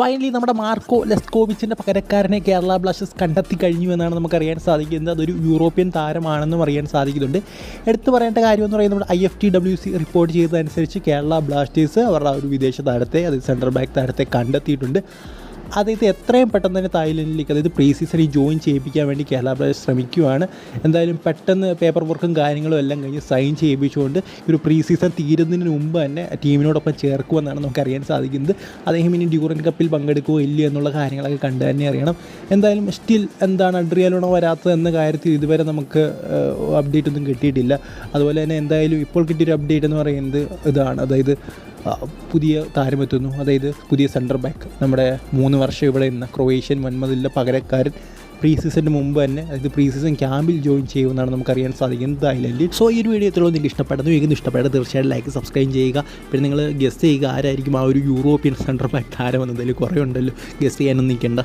Finally നമ്മുടെ Marco ലെസ്കോവിച്ചിന്റെ പകരക്കാരനെ കേരള ബ്ലാസ്റ്റേഴ്സ് കണ്ടെത്തി കഴിഞ്ഞു എന്നാണ് നമുക്കറിയാൻ സാധിക്കുന്നത്. അതൊരു യൂറോപ്യൻ താരമാണെന്നും അറിയാൻ സാധിക്കുന്നുണ്ട്. എടുത്തു പറയേണ്ട കാര്യം എന്ന് പറയുന്നത് നമ്മുടെ I F T W C report ചെയ്തതനുസരിച്ച് Kerala Blasters അവരുടെ ഒരു വിദേശ താരത്തെ അത് സെൻട്രൽ ബാക്ക് താരത്തെ കണ്ടെത്തിയിട്ടുണ്ട്. അതായത് എത്രയും പെട്ടെന്ന് തന്നെ തായ്ലൻഡിലേക്ക് അതായത് പ്രീ സീസണിൽ ജോയിൻ ചെയ്യിപ്പിക്കാൻ വേണ്ടി കേരള ബ്ലാസ്റ്റേഴ്സ് ശ്രമിക്കുകയാണ് എന്തായാലും പെട്ടെന്ന് പേപ്പർ വർക്കും കാര്യങ്ങളും എല്ലാം കഴിഞ്ഞ് സൈൻ ചെയ്യിപ്പിച്ചുകൊണ്ട് ഒരു പ്രീ സീസൺ തീരുന്നതിന് മുമ്പ് തന്നെ ടീമിനോടൊപ്പം ചേർക്കുമെന്നാണ് നമുക്കറിയാൻ സാധിക്കുന്നത്. അദ്ദേഹം ഇനി ഡ്യൂറൻ കപ്പിൽ പങ്കെടുക്കുമോ ഇല്ല എന്നുള്ള കാര്യങ്ങളൊക്കെ കണ്ടു തന്നെ അറിയണം. എന്തായാലും സ്റ്റിൽ എന്താണ് അഡ്രിയാലോണോ വരാത്തത് എന്ന കാര്യത്തിൽ ഇതുവരെ നമുക്ക് അപ്ഡേറ്റ് ഒന്നും കിട്ടിയിട്ടില്ല. അതുപോലെ തന്നെ എന്തായാലും ഇപ്പോൾ കിട്ടിയൊരു അപ്ഡേറ്റ് എന്ന് പറയുന്നത് ഇതാണ്. അതായത് പുതിയ താരമെത്തുന്നു. അതായത് പുതിയ സെന്റർ ബാക്ക് നമ്മുടെ മൂന്ന് വർഷം ഇവിടെ നിന്ന ക്രൊയേഷ്യൻ വൻമതിലെ പകരക്കാരൻ പ്രീ സീസണിന് മുമ്പ് തന്നെ അതായത് പ്രീ സീസൺ ക്യാമ്പിൽ ജോയിൻ ചെയ്യുമെന്നാണ് നമുക്കറിയാൻ സാധിക്കുന്നത്. തായ്ലൻഡിൽ സോ ഈ ഒരു വീഡിയോ എത്രയോ നിങ്ങൾക്ക് ഇഷ്ടപ്പെടുന്നു എനിക്ക് ഇഷ്ടപ്പെട്ടത് തീർച്ചയായിട്ടും ലൈക്ക് സബ്സ്ക്രൈബ് ചെയ്യുക. പിന്നെ നിങ്ങൾ ഗസ്റ്റ് ചെയ്യുക ആരായിരിക്കും ആ ഒരു യൂറോപ്യൻ സെന്റർ ബാക്ക് താരം എന്നതിൽ കുറേ ഉണ്ടല്ലോ. ഗസ്റ്റ് ചെയ്യാനൊന്നും നിൽക്കേണ്ട.